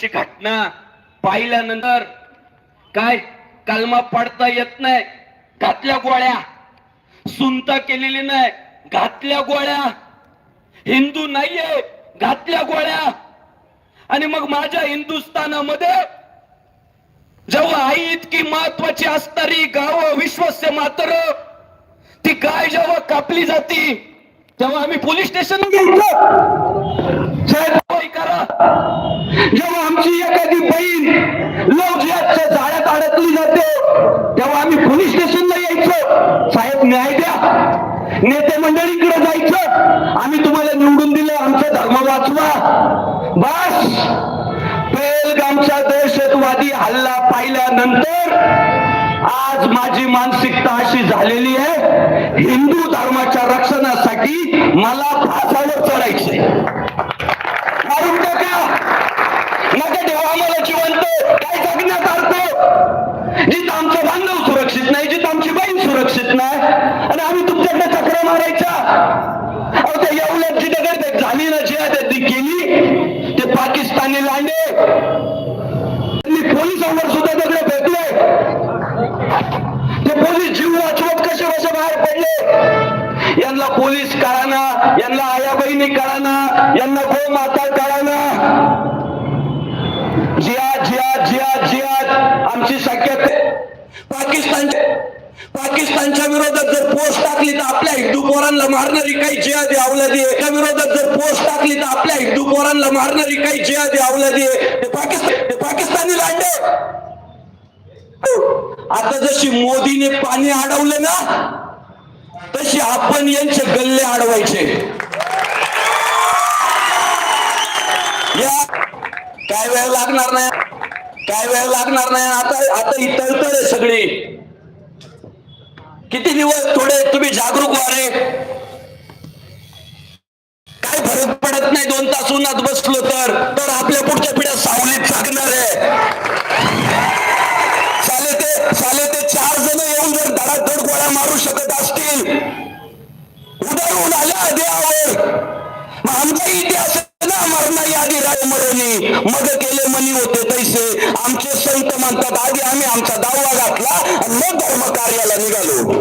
ची घटना पाहिल्यानंतर काय कलमा पडता येत नाही. घातल्या गोळ्या. सुनता केलेली नाही. घातल्या गोळ्या. हिंदू नाहीये. घातल्या गोळ्या. आणि मग माझ्या हिंदुस्थानामध्ये जेव्हा आई इतकी महत्वाची असणारी गाव विश्वस्य मात्र ती गाय जेव्हा कापली जाती तेव्हा आम्ही पोलीस स्टेशन जेव्हा आमची एखादी बहीण लव झाडात जाळ्यात अडकली जाते तेव्हा आम्ही पोलीस स्टेशनला यायचं. साहेब न्याय द्या. नेते मंडळीकडे जायचं. आम्ही तुम्हाला निवडून दिलं. आमचा धर्म वाचवा. बस. पेलगामचा दहशतवादी हल्ला पाहिल्यानंतर आज माझी मानसिकता अशी झालेली आहे. हिंदू धर्माच्या रक्षणासाठी मला फासावर चढायचे मारून टाका नका ठेवा आम्हाला जिवंत काय जगण्यात अर्थ जिथं आमचं बांधव सुरक्षित नाही जिथं आमची बहीण सुरक्षित नाही आणि आम्ही तुमच्याकडे चक्र मारायच्या अहो त्या एवढ्याची दगड झाली ना जी ती केली. ते पाकिस्तानी लांडे. त्यांनी पोलिसांवर सुद्धा दगड फेकले. ते पोलीस जीव वाचवत कसे कसे बाहेर पडले? यांना पोलीस कळाना यांना आया बहिणी कळाना यांना गो माता कळाना जिया जिया जिया जिया आमची संख्या पाकिस्तानचे पाकिस्तानच्या विरोधात जर पोस्ट टाकली तर आपल्या हिंदू पोरांना मारणारी काही जिहादी अवलादी एका विरोधात जर पोस्ट टाकली तर आपल्या हिंदू पोरांना मारणारी काही जिहादी अवलादी ते पाकिस्तान ते पाकिस्तानी लांडे. आता जशी मोदीने पाणी अडवलं ना तशी आपण यांचे गल्ले अडवायचे. या काय वेळ लागणार नाही? काय वेळ लागणार नाही? आता आता ही तळतळ आहे सगळी. किती दिवस थोडे तुम्ही जागरूक व्हा काय फरक पडत नाही दोन तास उन्हात बसलो तर. तर आपल्या पुढच्या पिढ्या सावलीत चाकणार आहे. साले ते साले ते चार जण येऊन जर धडाधड गोळ्या मारू शकत असतील. उदाहरण आल्या देवावर. मग आमचा इतिहास ना मरणा यादी राय मरणी मग केले मनी होते तैसे आमचे संत म्हणतात आधी आम्ही आमचा दावा घातला आणि मग धर्म कार्याला निघालो.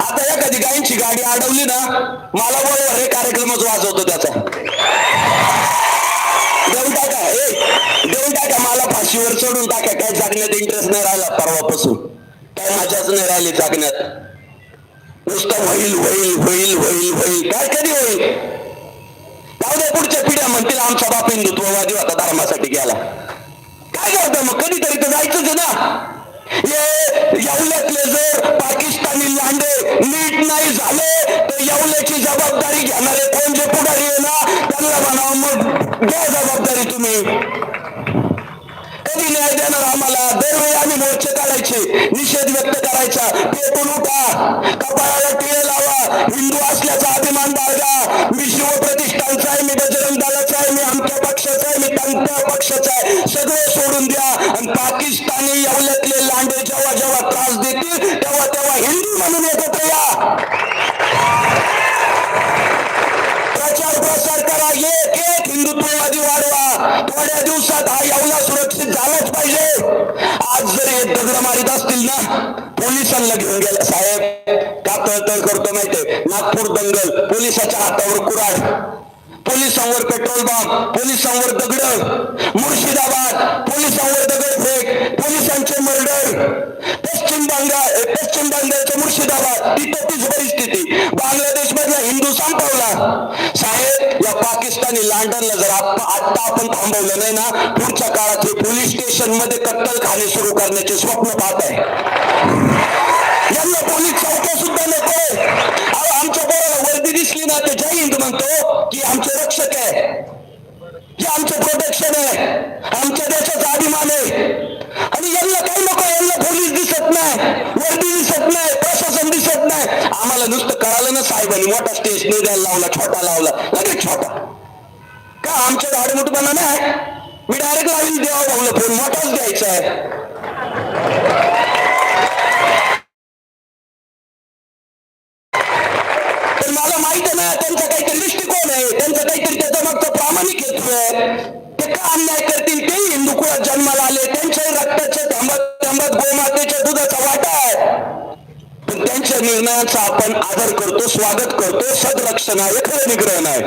आता एखादी गायींची गाडी अडवली ना मला बरोबर हे कार्यक्रमच वाजवतो त्याचा. देऊन टाका ए देऊन टाका मला फाशीवर चढून टाका. काय जागण्यात इंटरेस्ट नाही राहिला परवापासून. काय मजाच नाही राहिली जागण्यात. नुसतं होईल होईल होईल होईल होईल. काय कधी होईल? जाऊ दे पुढच्या पिढ्या म्हणतील आमचा बाप हिंदुत्ववादी होता धर्मासाठी गेला. काय करतं मग? कधीतरी तर जायचंच आहे ना. येवल्यातले जर पाकिस्तानी लांडे नीट नाही झाले तर येवल्याची जबाबदारी घेणारे कोण जे पुढारी आहे ना त्यांना म्हणावं मग घ्या जबाबदारी तुम्ही. कधी न्याय देणार आम्हाला? दरवेळी आम्ही मोर्चे काढायचे निषेध व्यक्त करायचा. पेटून उठा. कपाळाला टिळे लावा. हिंदू असल्याचा अभिमान बाळगा. मी झालाच पाहिजे. आज जर हे दगड मारित असतील ना पोलिसांना घेऊन गेला साहेब. का तळतळ करतो माहितीये? नागपूर दंगल पोलिसाच्या हातावर कुराड पोलिसांवर पेट्रोल बॉम्ब पोलिसांवर दगड. मुर्शिदाबाद पोलिसांवर दगड फेक पोलिसांचे मर्डर. पश्चिम बंगाल पश्चिम बंगालच्या मुर्शिदाबाद तिथं तीच परिस्थिती बांगलादेश मधला हिंदू संपवला. साहेब या पाकिस्तानी लांडनला जर आप- आता आपण थांबवलं नाही ना पुढच्या काळात हे पोलीस स्टेशनमध्ये कत्तलखाने सुरू करण्याचे स्वप्न पाहत आहे. यांना पोलीस चौक्या सुद्धा नको वर्दी दिसली जय हिंद म्हणतो की आमचे रक्षक आहे. हे आमचं प्रोटेक्शन आहे. आमच्या देशाचा अभिमान आहे. आणि यांना काही नको यांना पोलीस दिसत नाही वर्दी दिसत नाही प्रशासन दिसत नाही. आम्हाला नुसतं कळालं ना साहेबांनी मोठा स्टेज नाही लावला छोटा लावला. लगेच छोटा. का आमच्या झाड नाही? मी डायरेक्ट लावीन देवा भाऊला फोन मोठाच द्यायचा आहे. आहे त्यांचा काहीतरी दृष्टिकोन आहे त्यांचा काहीतरी त्याचा मागचं प्रामाणिक हेतू आहे. ते का अन्याय करतील? तेही हिंदू कुळात जन्माला आले त्यांच्याही रक्ताच्या थांबत थांबत गोमातेच्या दुधाचा वाटा आहे. पण त्यांच्या निर्णयाचा आपण आदर करतो स्वागत करतो सदरक्षण आहे खरं निग्रहण नाही.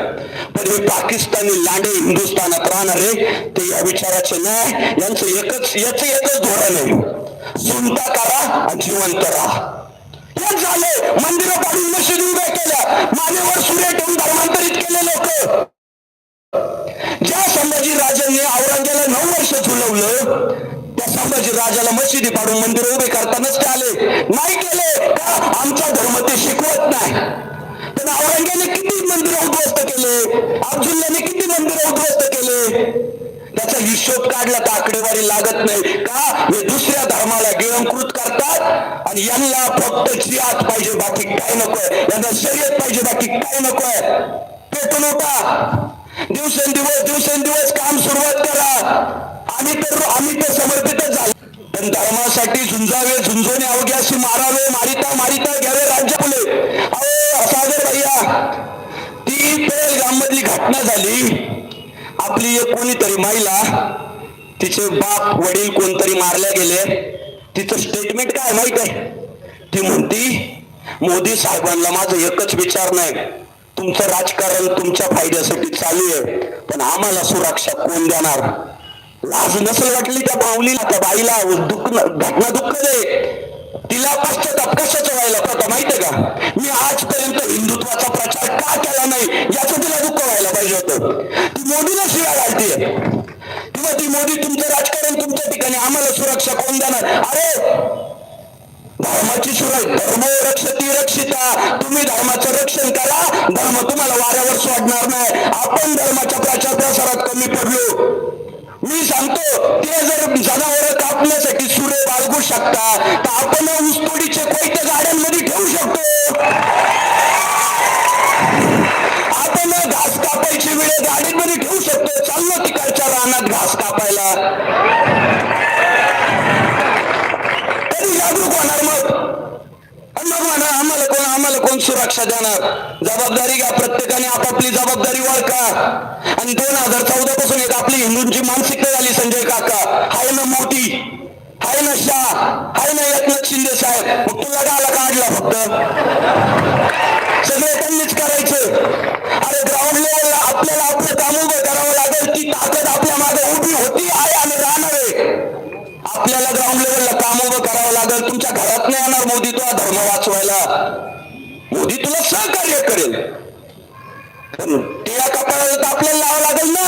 पण हे पाकिस्तानी लांडे हिंदुस्थानात राहणारे ते या विचाराचे नाही यांचं एकच याच एकच धोरण आहे. सुनता करा आणि जिवंत राहा. पण झाले. मंदिरं पाडून मशीद उभ्या केल्या. मानेवर सूर्य ठेवून धर्मांतरित केले लोक. ज्या संभाजी राजांनी औरंगजेला नऊ वर्ष झुलवलं त्या संभाजी राजाला मशिदी पाडून मंदिर उभे करतानाच ते आले. नाही केले का? आमचा धर्म ते शिकवत नाही. पण औरंगजेने किती मंदिर उद्ध्वस्त केले? अब्दुल्लाने किती मंदिर उद्ध्वस्त केले? त्याचा हिशोब काढला तर आकडेवारी लागत नाही. का? हे दुसऱ्या धर्माला गिळंकृत करतात आणि यांना फक्त जियात पाहिजे बाकी काय नकोय. यांना शर्यत पाहिजे बाकी काय नकोय. पेटून उठा. दिवसेंदिवस दिवसेंदिवस काम सुरुवात करा. आम्ही तर आम्ही तर समर्पितच झालो. पण धर्मासाठी झुंजावे झुंजोने अवघ्याशी मारावे मारिता मारिता घ्यावे राज्य फुले अहो सागर भैया ती पेलगाम मधली घटना झाली. आपली एक कोणीतरी महिला तिचे बाप वडील कोणतरी मारले गेले तिचं स्टेटमेंट काय माहीत आहे? ती म्हणती मोदी साहेबांना माझं एकच विचार नाही. तुमचं राजकारण तुमच्या फायद्यासाठी चालू आहे पण आम्हाला सुरक्षा कोण देणार? लाज नसेल वाटली त्या बावलीला त्या बाईला. दुःख घटना दुःख दे तिला पश्चाताप कशाचा व्हायला होता माहितीये का? मी आजपर्यंत हिंदुत्वाचा प्रचार का केला नाही याचं तिला दुःख व्हायला पाहिजे होतं. ती मोदीला शिवाय घालतीये. किंवा ती मोदी तुमचं राजकारण तुमच्या ठिकाणी आम्हाला सुरक्षा कोण देणार? अरे धर्माची सुरक्षा धर्म रक्षती रक्षिता. तुम्ही धर्माचं रक्षण करा. धर्म तुम्हाला वाऱ्यावर सोडणार नाही. आपण धर्माच्या प्रचार प्रसारात कमी पडलो. मी सांगतो ते जर जनावर कापण्यासाठी सुरे बाळगू शकता तर आपण ऊसतोडीचे कोयते गाड्यांमध्ये ठेवू शकतो. आपण घास कापायची वेळ गाडीमध्ये ठेवू शकतो. चाललो तिकडच्या रानात घास कापायला तरी जागरूक होणार मग म्हणा आम्हाला कोण आम्हाला कोण सुरक्षा देणार? जबाबदारी घ्या प्रत्येकाने आपापली जबाबदारी ओळखा. आणि दोन हजार चौदा पासून एक आपली हिंदूंची मानसिकता झाली संजय काका. हाय ना मोठी हाय ना शाह. हाय ना एकनाथ शिंदे साहेब. मग तुला गाला काढला फक्त. सगळे त्यांनीच करायचं. अरे ग्राउंड लेवलला आपल्याला आपलं काम उभं करावं लागेल ती ताकद आपल्या मागे उभी होती आहे आणि राहणार आहे. आपल्याला ग्राउंड लेवलला काम उभं करावं लागेल. तुमच्या घरात नाही येणार मोदी धर्म वाचवायला. मोदी तुला सहकार्य करेल. पण टिया कपाळाला तर आपल्याला लावा लागेल ना.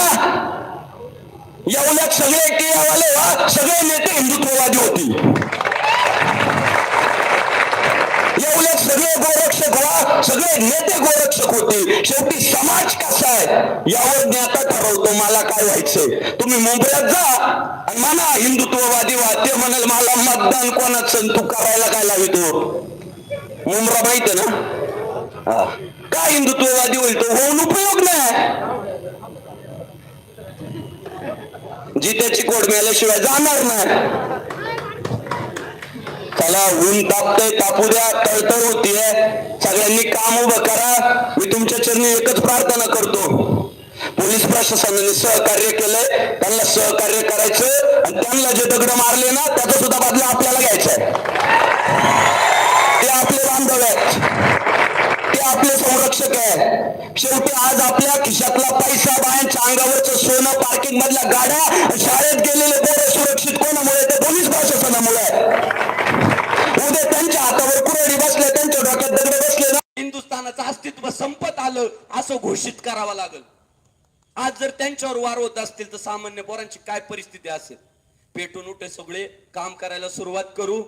या उलट सगळे टियावाले वा सगळे नेते हिंदुत्ववादी होती एवढ्यात सगळे गोरक्षक व्हा सगळे नेते गोरक्षक होतील. शेवटी समाज कसा आहे यावर ज्ञाता ठरवतो मला काय व्हायचंय. तुम्ही मुंबईत जा आणि म्हणा हिंदुत्ववादी वाद्य ते म्हणाल मला मतदान कोणाचं तू करायला काय लावितो? मुंब्रा माहिती आहे ना काय हिंदुत्ववादी होईल? तो होऊन उपयोग नाही. जित्याची कोड मिळाल्याशिवाय जाणार नाही. त्याला ऊन तापतय तापू द्या तळतळ होतीये. सगळ्यांनी काम उभं करा. मी तुमच्या चरणी एकच प्रार्थना करतो. पोलीस प्रशासनाने सहकार्य केलंय. त्यांना सहकार्य करायचं आणि त्यांना जे दगड मारले ना त्याचा सुद्धा बदला आपल्याला घ्यायचा ते आपले बांधव आहेत. ते आपले संरक्षक आहे शेवटी आज आपल्या खिशातला पैसा बायांच्या अंगावरचं सोनं पार्किंग मधल्या गाड्या शाळेत गेलेले पोरं सुरक्षित कोणामुळे? ते पोलीस प्रशासनामुळे. मध्ये त्यांच्या हातावर कुरडी बसल्या त्यांच्या डोक्यात दगड बसले ना. हिंदुस्थानाचं अस्तित्व संपत आलं असं घोषित करावं लागल. आज जर त्यांच्यावर वार होत असतील तर सामान्य पोरांची काय परिस्थिती असेल? पेटून उठे सगळे काम करायला सुरुवात करू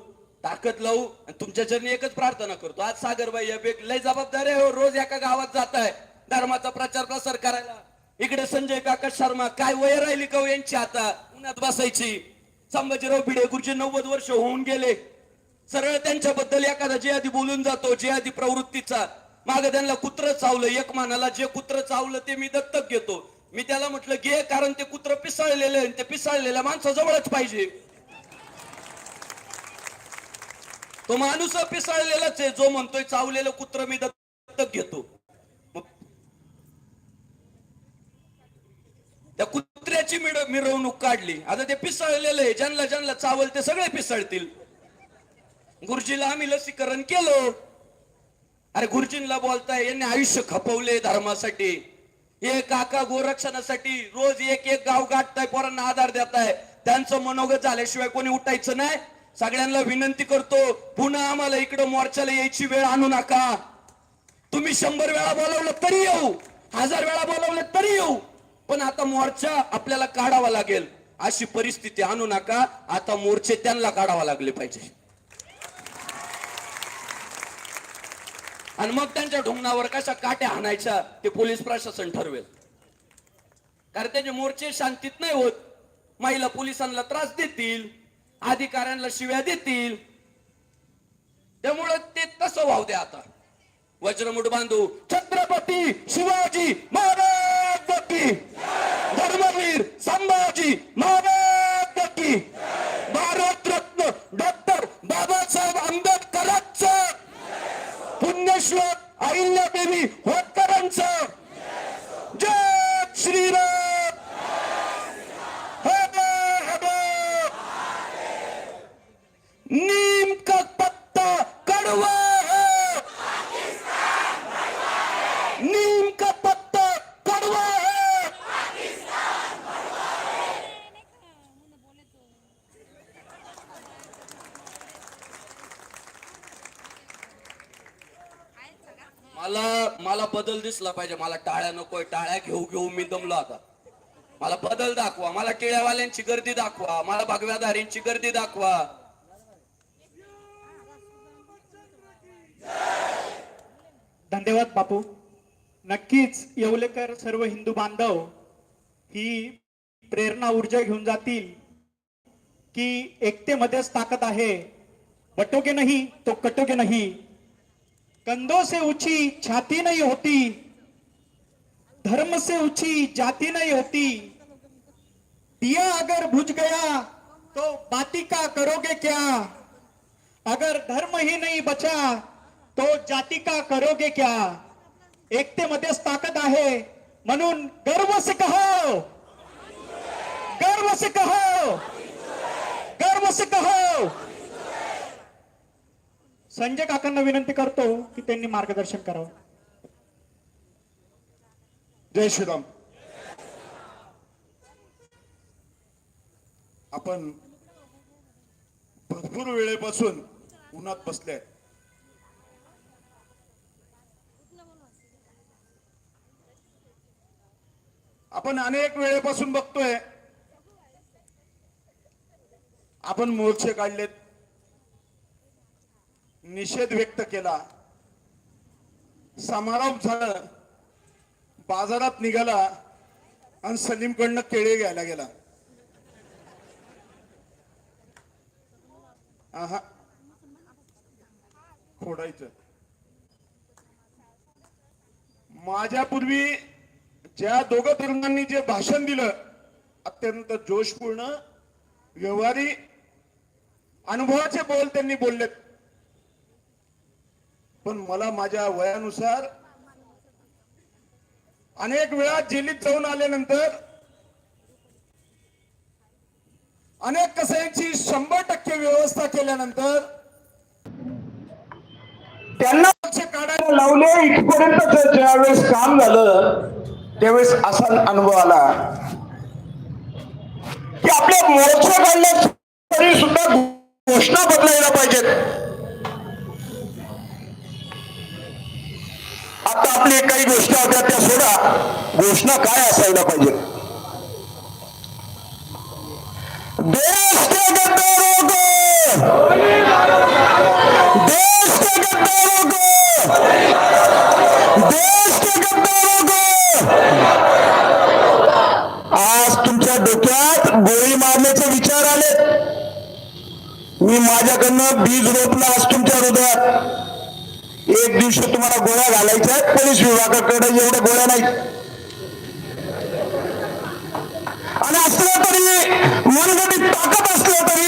ताकद लावू आणि तुमच्या चरणी एकच प्रार्थना करतो. आज सागरबाई या बेग लय जबाबदारी आहे हो रोज एका गावात जात आहे. धर्माचा प्रचार प्रसार करायला. इकडे संजय काका शर्मा काय वय राहिली का हो यांची आता? उन्हात बसायची. संभाजीराव भिडे गुरुजी नव्वद वर्ष होऊन गेले. सरळ त्यांच्याबद्दल एखादा जे आधी बोलून जातो जे आधी प्रवृत्तीचा माग त्यांना कुत्र चावलं एक मानाला जे कुत्र चावलं ते मी दत्तक घेतो. मी त्याला म्हटलं घे कारण ते कुत्र पिसाळलेलं आहे आणि ते पिसाळलेल्या माणसाजवळच पाहिजे. तो माणूस पिसाळलेलाच आहे जो म्हणतोय चावलेलं कुत्र मी दत्तक घेतो. मग कुत्र्याची मिरवणूक काढली. आता ते पिसाळलेलं आहे ज्यांना ज्यांना चावल ते सगळे पिसाळतील. गुरुजीला आम्ही लसीकरण केलं. अरे गुरुजींना बोलताय यांनी आयुष्य खपवले धर्मासाठी. हे काका गोरक्षणासाठी रोज एक एक गाव गाठताय पोरांना आधार देताय. त्यांचं मनोगत झाल्याशिवाय कोणी उठायचं नाही. सगळ्यांना विनंती करतो पुन्हा आम्हाला इकडं मोर्चाला यायची वेळ आणू नका. तुम्ही शंभर वेळा बोलावलं तरी येऊ. हजार वेळा बोलावलं तरी येऊ. पण आता मोर्चा आपल्याला काढावा लागेल. अशी परिस्थिती आणू नका. आता मोर्चे त्यांना काढावा लागले पाहिजे. आणि मग त्यांच्या ढोंगणावर कशा काट्या हाणायच्या ते पोलीस प्रशासन ठरवेल. कारण त्याचे मोर्चे शांतीत नाही होत. महिला पोलिसांना त्रास देतील अधिकाऱ्यांना शिव्या देतील. त्यामुळं ते तसं व्हाव द्या आता. वज्रमुठ बांधू छत्रपती शिवाजी महाराज धर्मवीर संभाजी महाराज पुण्यश्वर अहिल्यादेवी होतकरांचं. जय श्रीराम हर हर नीम का पत्ता कड़वा है नीम का पत्ता कड़वा है मला मला बदल दिसला पाहिजे. मला टाळ्या नकोय टाळ्या घेऊ घेऊ मी दमलो आता. मला बदल दाखवा. मला टिळ्यावाल्यांची गर्दी दाखवा. मला भगव्याधारींची गर्दी दाखवा. धन्यवाद बापू. नक्कीच येवलेकर सर्व हिंदू बांधव ही प्रेरणा ऊर्जा घेऊन जातील की एकतेमध्येच ताकद आहे. बटोके नाही तो कटोगे नाही. कंधों से ऊंची छाती नहीं होती धर्म से ऊंची जाति नहीं होती। दिया अगर बुझ गया तो बाती का करोगे क्या? अगर धर्म ही नहीं बचा तो जाती का करोगे क्या? एकतेमध्येच ताकद आहे म्हणून गर्व से कहो। गर्व से कहो। गर्व से कहो। संजय काकांना विनंती करतो की त्यांनी मार्गदर्शन करावं. जय श्रीराम. आपण भरपूर वेळेपासून उन्हात बसले आपण अनेक वेळेपासून बघतोय. आपण मोर्चे काढलेत. निषेध व्यक्त केला. समारोप झाला. बाजारात निघाला आणि सलीमकडनं केळे घ्यायला गेला. आहा. फोडायचं. माझ्यापूर्वी ज्या दोघं तरुणांनी जे भाषण दिलं अत्यंत जोशपूर्ण व्यवहारी अनुभवाचे बोल त्यांनी बोललेत. पण मला माझ्या वयानुसार अनेक वेळा जेलीत जाऊन आल्यानंतर अनेक कसायांची शंभर टक्के व्यवस्था केल्यानंतर त्यांना पक्ष काढायला लावले. इथपर्यंत ज्यावेळेस काम झालं त्यावेळेस असा अनुभव आला की आपल्या मोर्चा काढल्या तरी सुद्धा घोषणा बदलायला पाहिजेत. आता आपली काही घोषणा होत्या त्या सोडा. घोषणा काय असायला पाहिजे? देश के गद्दारों को देश के गद्दारों को देश के गद्दारों को आज तुमच्या डोक्यात गोळी मारण्याचे विचार आले मी माझ्याकडनं बीज रोपलं आज तुमच्या हृदयात. एक दिवशी तुम्हाला गोळ्या घालायच्या आहेत पोलीस विभागाकडे एवढ्या गोळ्या नाही आणि असलं तरी मनगटीत ताकद असलं तरी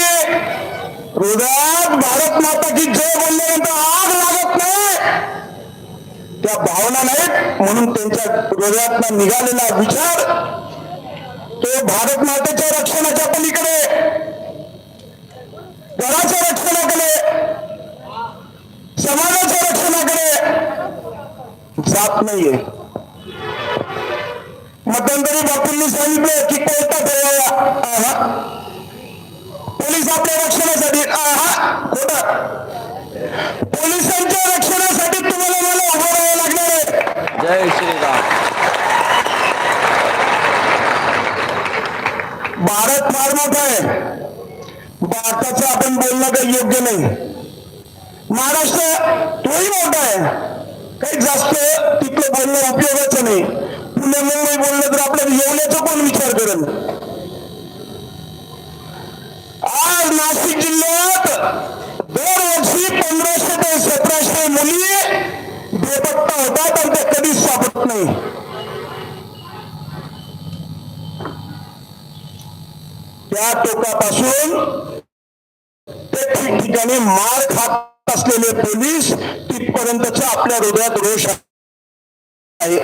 हृदयात भारत माता की जय बोलल्यानंतर आग लागत नाही. त्या भावना नाहीत म्हणून त्यांच्या हृदयात निघालेला विचार तो भारत मातेच्या रक्षणाच्या पलीकडे घराच्या रक्षणाकडे समाजाच्या रक्षणाकडे जात नाहीये मध्यंतरी बापूंनी सांगितलं की ठेवावा आहा. पोलीस आपल्या रक्षणासाठी आहा। खोट पोलिसांच्या रक्षणासाठी तुम्हाला मला उभं राहावं लागणार आहे। जय श्रीराम भारत फार मोठा आहे। भारताचं आपण बोलणं काही योग्य नाही। महाराष्ट्र तोही मोठा आहे. काही जास्त तिथलं बोलणं उपयोगाचं नाही. पुणे मुंबई बोललं तर आपल्याला येवल्याचा कोण विचार करेल? आज नाशिक जिल्ह्यात दरवर्षी पंधराशे ते सतराशे मुली बेपत्ता होतात आणि त्या कधीच सापडत नाही. त्या टोकापासून ते ठिकठिकाणी मार खात असलेले पोलीस तिथपर्यंतच्या आपल्या हृदयात रोष आहे.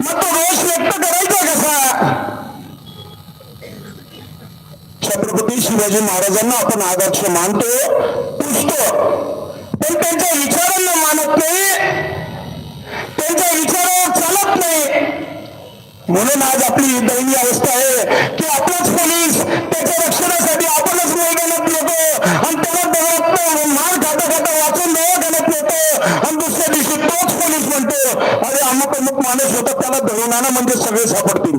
मग तो रोष व्यक्त करायचा कसा? छत्रपती शिवाजी महाराजांना आपण आदर्श मानतो पुजतो पण त्यांच्या विचारांना मानत नाही त्यांच्या विचारावर चालत नाही म्हणून आज आपली दयनीय अवस्था आहे की आपलाच पोलीस त्याच्या रक्षणासाठी आपणच मैदानात येतो आणि त्याला दवात मार खाता खाता वाचून दवाखान्यात येतो आणि दुसऱ्या दिवशी तोच पोलीस म्हणतो अरे अमुक अमुक माणूस होता त्याला धरून आणा म्हणजे सगळे सापडतील.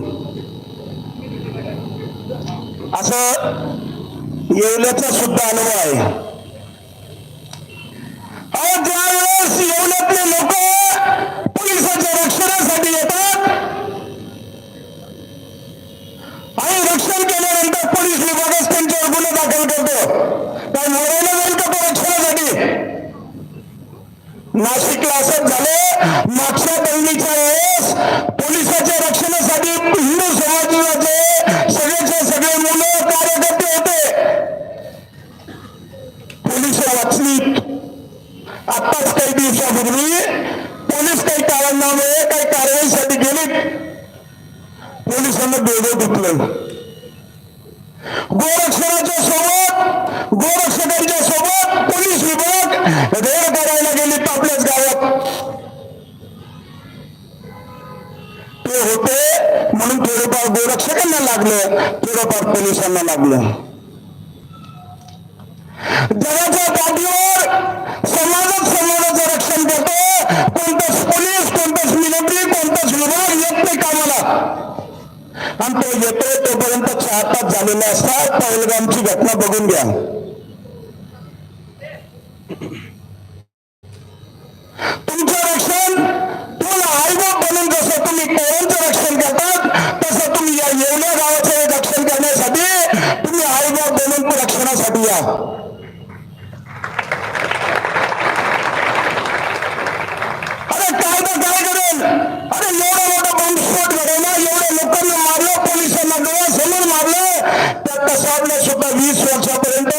असं येवल्याचा सुद्धा अनुभव आहे. ज्या वेळेस येवल्यातले लोक पोलिसाच्या रक्षणासाठी येतात आणि रक्षण केल्यानंतर पोलीस विभागच त्यांच्यावर गुन्हा दाखल करतो. काय मरायला जाईल का तो रक्षणासाठी नाशिकला असंच झालं. मागच्या दंगलीच्या वेळेस पोलिसाच्या रक्षणासाठी हिंदू समाजाचे सगळेचे सगळे मुलं कार्यकर्ते होते पोलीस वाचलीत आत्ताच काही दिवसापूर्वी पोलीस काही कारणामुळे काही कारवाईसाठी गेलीत पोलिसांना बेडं धुतलं गोरक्षणाच्या सोबत गोरक्षकांच्या सोबत पोलीस विभाग रेड करायला गेले तर आपल्याच गावात ते होते म्हणून थोडंफार गोरक्षकांना लागलं थोडंफार पोलिसांना लागलं. जगाच्या पाठीवर समाजात समाजाचं रक्षण करतो. कोणतंच पोलीस कोणतंच मिलिटरी कोणताच विभाग येत नाही कामाला. आणि तो येतोय तोपर्यंत चार तास झालेले असतात. पहलगामची घटना बघून घ्या तुमचं रक्षण तुम्हाला आईबाप बनून जसं तुम्ही पोरांचं रक्षण करतात तसं तुम्ही या येवल्या गावाचं एक रक्षण करण्यासाठी तुम्ही आईबाप बनून रक्षणासाठी या अरे काय तर काय करेल अरे एवढा मोठा बॉम्बस्फोट घडेल ना एवढ्या लोकांना मारलं पोलिसांना डोळ्यासमोर मारलं त्यात कसाबला सुद्धा वीस वर्षापर्यंत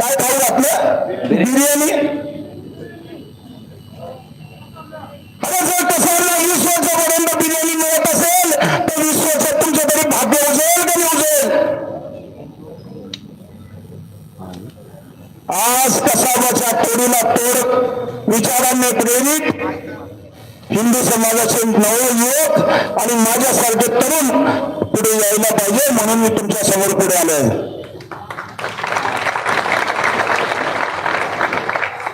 काय खाऊ घातलं बिर्याणी अरे जर कसाबला वीस वर्षापर्यंत बिर्याणी मिळत असेल तर वीस वर्षात तुमचं तरी भाग्य उजेल का नाही उजेल आज कसाबाच्या तोडीला तोड विचारांनी प्रेरित हिंदू समाजाचे नवयुवक आणि माझ्यासारखे तरुण पुढे यायला पाहिजे म्हणून मी तुमच्यासमोर पुढे आलोय.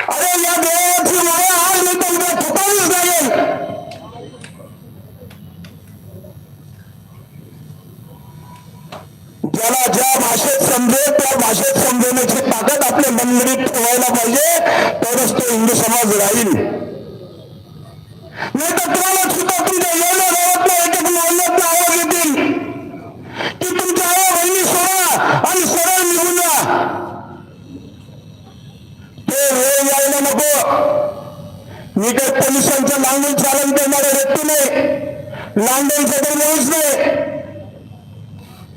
अरे या देवाची माया आज मी तुमच्या लागेल ज्याला ज्या भाषेत समजेल त्या भाषेत समजवण्याची ताकद आपल्या मनगडीत ठेवायला पाहिजे तरच तो हिंदू समाज राहील. नाही तर तुम्हाला सुद्धा तुमच्या येण्या गावातल्या एक मोहल्ल्यातला आवाज येतील. की तुमच्या आया बहिणी सोडा आणि सरळ निघून जा. ते वेळ यायला नको. मी काही पोलिसांचं लांडून चालन करणारा व्यक्ती नाही लांडणचं तर नाहीच नाही.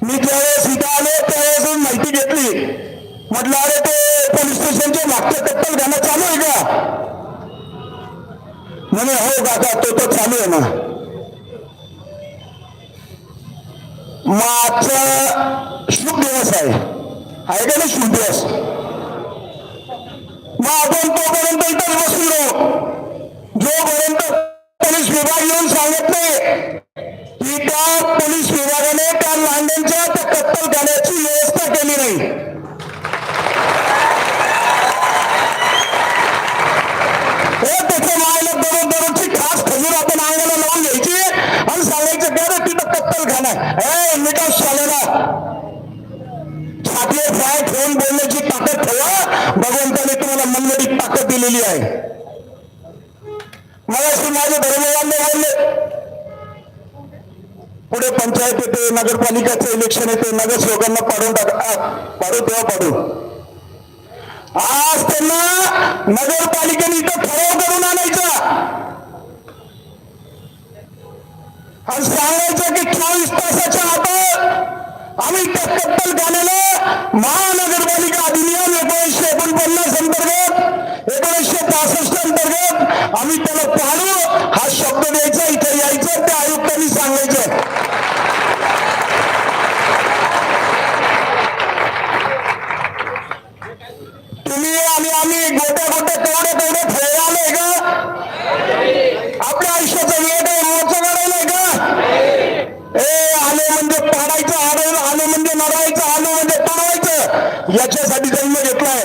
मी ज्यावेळेस इथं आलो त्यावेळेस माहिती घेतली. म्हटलं अरे ते पोलीस स्टेशनच्या मागचं कत्तल घाणं चालू आहे का? म्हणे हो काका तो तर चालू आहे ना. मग शुभ दिवस आहे. आहे का नाही शुभ दिवस? मग आपण तोपर्यंत इथं बसून राहू. जोपर्यंत पोलीस विभाग येऊन सांगत नाही की त्या पोलीस विभागाने त्या लांड्यांच्या त्या कत्तल करण्याची व्यवस्था केली नाही हे त्याच्या मायला दररोज दररोजची खास खजूर आपण अंगाला लावून घ्यायची आणि सांगायचं काय रे तिथं कत्तल खाना हे निकास चालेला छातीवर पाय ठेवून बोलण्याची ताकद ठेवा. भगवंताने तुम्हाला मनगडीत ताकद दिलेली आहे. मला श्री माझे धर्मवानने बोलले पुढे पंचायत येते नगरपालिकाचं इलेक्शन येते नगरसेवकांना पाडून टाका. पाडू तेव्हा पाडू. आज त्यांना नगरपालिकेने इथं ठराव करून आणायचा. आणि सांगायचं की चोवीस तासाच्या आत आम्ही त्या कत्तल खाण्याला महानगरपालिका अधिनियम एकोणीसशे एकोणपन्नास अंतर्गत एकोणीसशे पासष्ट अंतर्गत आम्ही त्याला पाडू हा शब्द द्यायचा इथे यायचं त्या आयुक्तांनी सांगायचं. तुम्ही आणि आम्ही गोट्या गोट्या तेवढे तेवढे खेळायला आलोय का? आपल्या आयुष्याचा वेळ काही मोर्चा काढायलाय का? ए आले म्हणजे पाडायचं आलं आलं म्हणजे नरायचं आलं म्हणजे तोडवायचं याच्यासाठी जन्म घेतलाय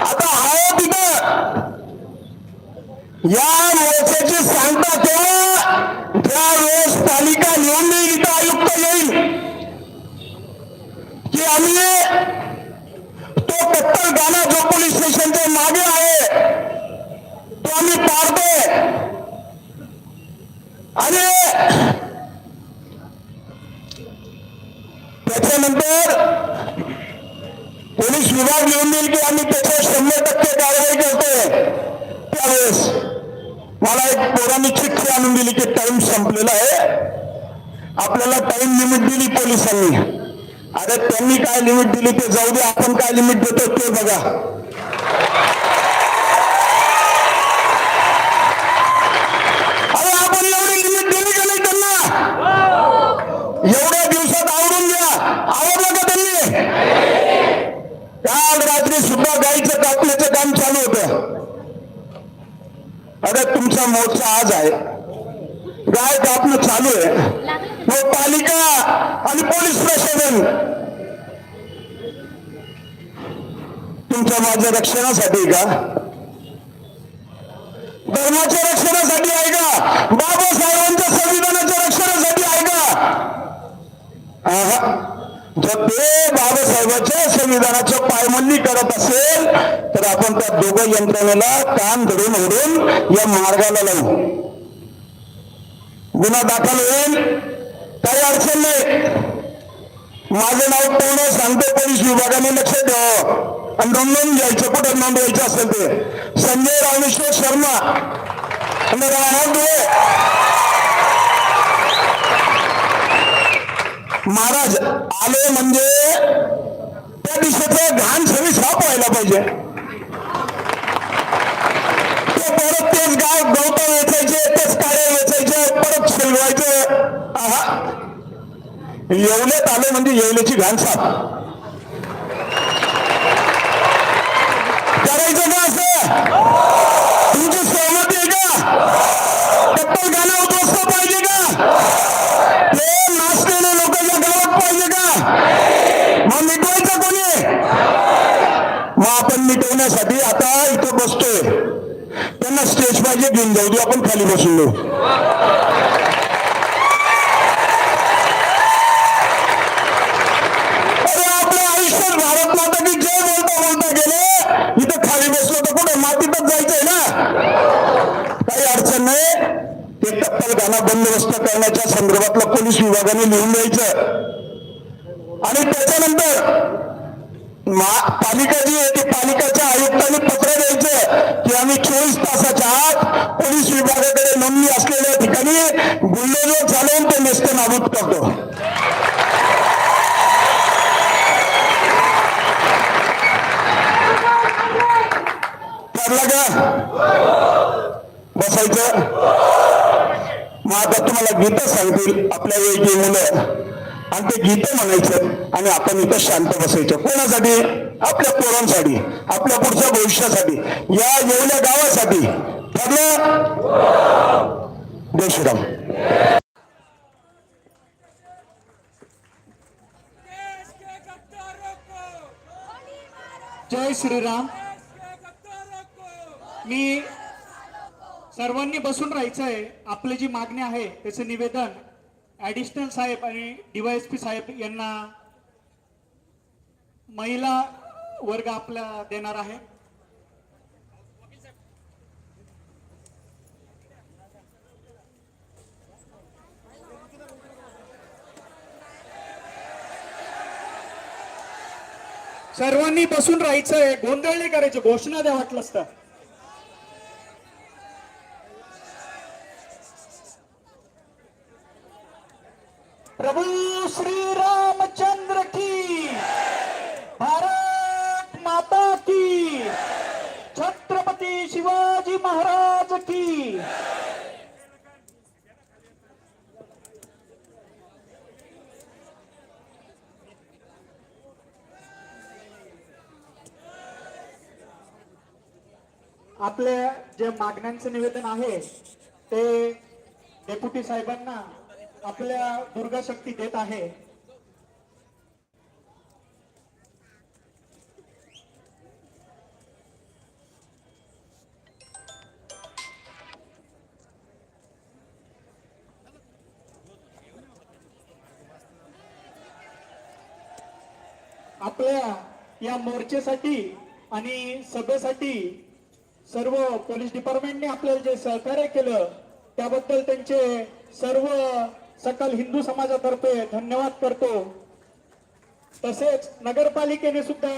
आता आहे तिथं या मोर्चाची सांगता तेव्हा ज्या वेळेस पालिका निवडून देईल इथं आयुक्त येईल की आम्ही तो कत्तल गाणं जो पोलीस स्टेशनच्या मागे आहे. तो आम्ही पाडतोय आणि त्याच्यानंतर पोलीस विभाग लिहून देईल की आम्ही त्याच्यावर शंभर टक्के कारवाई करतोय. त्यावेळेस मला एक पौराणिक चिठ्ठी आणून दिली की टाइम संपलेला आहे. आपल्याला टाइम लिमिट दिली पोलिसांनी. अरे त्यांनी काय लिमिट दिली ते जाऊ दे आपण काय लिमिट देतो ते बघा अरे आपण एवढी लिमिट दिली का नाही त्यांना एवढ्या दिवसात आवडून घ्या. आवडलं का त्यांनी? काल रात्री सुद्धा गाईचं कापण्याचं काम चालू होतं. अरे तुमचा मोर्चा आज आहे. गाय कापणं चालू आहे. मग पालिका आणि पोलीस प्रशासन. तुमच्या माझ्या रक्षणासाठी का? धर्माच्या रक्षणासाठी आहे का? बाबासाहेबांच्या संविधानाच्या रक्षणासाठी आहे का? ते बाबासाहेबांच्या संविधानाच्या पायमल्ली करत असेल तर आपण त्या दोघं यंत्रणेला कान धरून ओढून या मार्गाला लावू. गुन्हा दाखल होईल. काही अडचण नाही. माझं नाव पूर्ण सांगतो पोलीस विभागाने लक्ष द्यावं. आणि नोंदवून घ्यायचं कुठं नोंदवायचं असेल ते. संजय रामेश्वर शर्मा. आणि राहणार महाराज आले म्हणजे त्या दिवसाचं घाण सगळी साफ व्हायला पाहिजे. ते परत तेच गाव गवता वेचायचे तेच काळे वेचायचे परत शिलवायचं. येवल्यात आले म्हणजे येवल्याची घाण साफ. करायचं का असं? तुमची सहमती आहे का? टप्पल गाणं उद्ध्वस्त पाहिजे का? ते नाचलेले लोक मग पाहिजे का मग मिटवायचं कोणी मग आपण मिटवण्यासाठी आता इथं बसतोय. त्यांना स्टेज पाहिजे घेऊन जाऊ. दे आपण खाली बसून देऊ अरे आपल्या आयुष्यात भारत माता की जय बोलता बोलता गेले इथं खाली बसलो तर कुठे मातीतच जायचंय ना काही अडचण नाही ते कत्तल गाणा बंदोबस्त करण्याच्या संदर्भातलं पोलीस विभागाने लिहून द्यायचं. आणि त्याच्यानंतर पालिका जी आहे ती पालिकाच्या आयुक्तांनी पत्र द्यायचं की आम्ही चोवीस तासाच्या आत पोलीस विभागाकडे नोंदणी असलेल्या ठिकाणी बुलडोजर चालवून ते नेस्त नाबूद करतो. ठरलं का? बसायचं? मग आता तुम्हाला गीत सांगतील आपल्या वेळची मुलं. आणि ते गीत म्हणायचं आणि आपण इथं शांत बसायचं. कोणासाठी? आपल्या पोरांसाठी आपल्या पुढच्या भविष्यासाठी या येवल्या गावासाठी. ठरलं? जय श्रीराम. जय श्रीराम. मी सर्वांनी बसून राहायचंय. आपली जी मागणी आहे त्याचं निवेदन ऍडिशनल साहेब आणि डीवायएसपी साहेब यांना महिला वर्ग आपल्या देणार आहे. सर्वांनी बसून राहायचंय. गोंधळ नाही करायचं. घोषणा द्या वाटलं असतं प्रभू श्री रामचंद्र की भारत माता की छत्रपती शिवाजी महाराज की आपल्या जे मागण्यांचं निवेदन आहे ते डेप्युटी साहेबांना आपल्या दुर्गा शक्ती देत आहे. आपल्या या मोर्चेसाठी आणि सभेसाठी सर्व पोलीस डिपार्टमेंटने आपल्याला जे सहकार्य केलं त्याबद्दल त्यांचे सर्व सकल हिंदू समाजातर्फे धन्यवाद करतो. तसेच नगरपालिकेने सुद्धा